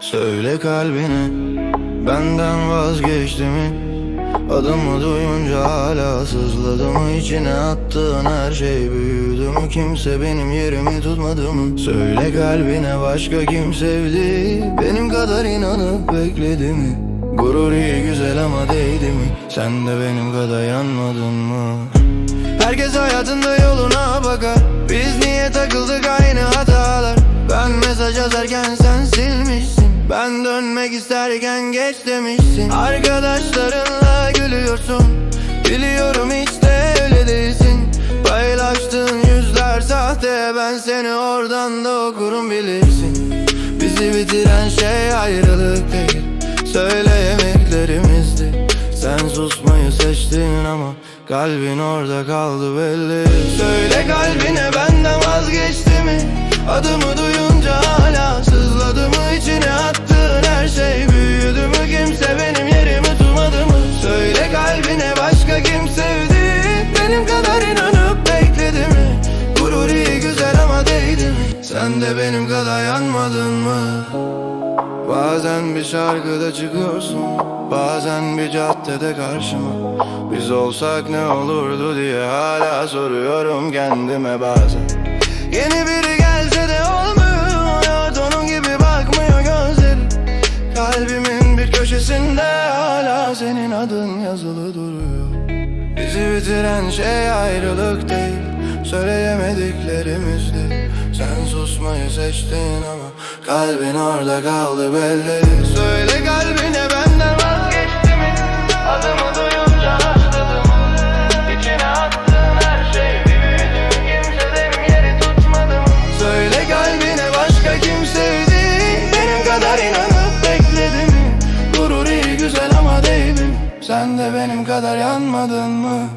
Söyle kalbine benden vazgeçti mi? Adımı duyunca hala sızladı mı? İçine attığın her şey büyüdü mü? Kimse benim yerimi tutmadı mı? Söyle kalbine başka kim sevdi? Benim kadar inanıp bekledi mi? Gurur iyi güzel ama değdi mi? Sen de benim kadar yanmadın mı? Herkes hayatında yoluna bakar. Biz niye takıldık aynı hatalar? Ben mesaj yazarken sen silmişsin. Ben dönmek isterken geç demişsin. Arkadaşlarınla gülüyorsun. Biliyorum hiç de öyle değilsin. Paylaştığın yüzler sahte. Ben seni oradan da okurum bilirsin. Bizi bitiren şey ayrılık Susmayı seçtin ama Kalbin orada kaldı belli Söyle kalbine benden vazgeçti mi? Adımı duyunca hala sızladı mı? İçine attığın her şey büyüdü mü? Kimse benim yerimi tutmadı mı? Söyle kalbine başka kim sevdi? Benim kadar inanıp bekledi mi? Gurur iyi güzel ama değdi mi? Sen de benim kadar yanmadın mı? Bazen bir şarkıda çıkıyorsun Bazen bir caddede karşıma. Biz olsak ne olurdu diye hala soruyorum kendime bazen. Yeni biri gelse de olmuyor Onun gibi bakmıyor gözlerim Kalbimin bir köşesinde hala senin adın yazılı duruyor. Bizi bitiren şey ayrılık değil Söyleyemediklerimizdi Sen susmayı seçtin ama Kalbin orada kaldı belli Söyle kalbine benden vazgeçti mi? Adımı duyunca başladı mı? İçine attığın her şey büyüdü mü? Kimse benim yeri tutmadı mı? Söyle kalbine başka kim sevdi? Benim kadar inanıp bekledi mi? Gurur iyi güzel ama değdi mi? Sen de benim kadar yanmadın mı?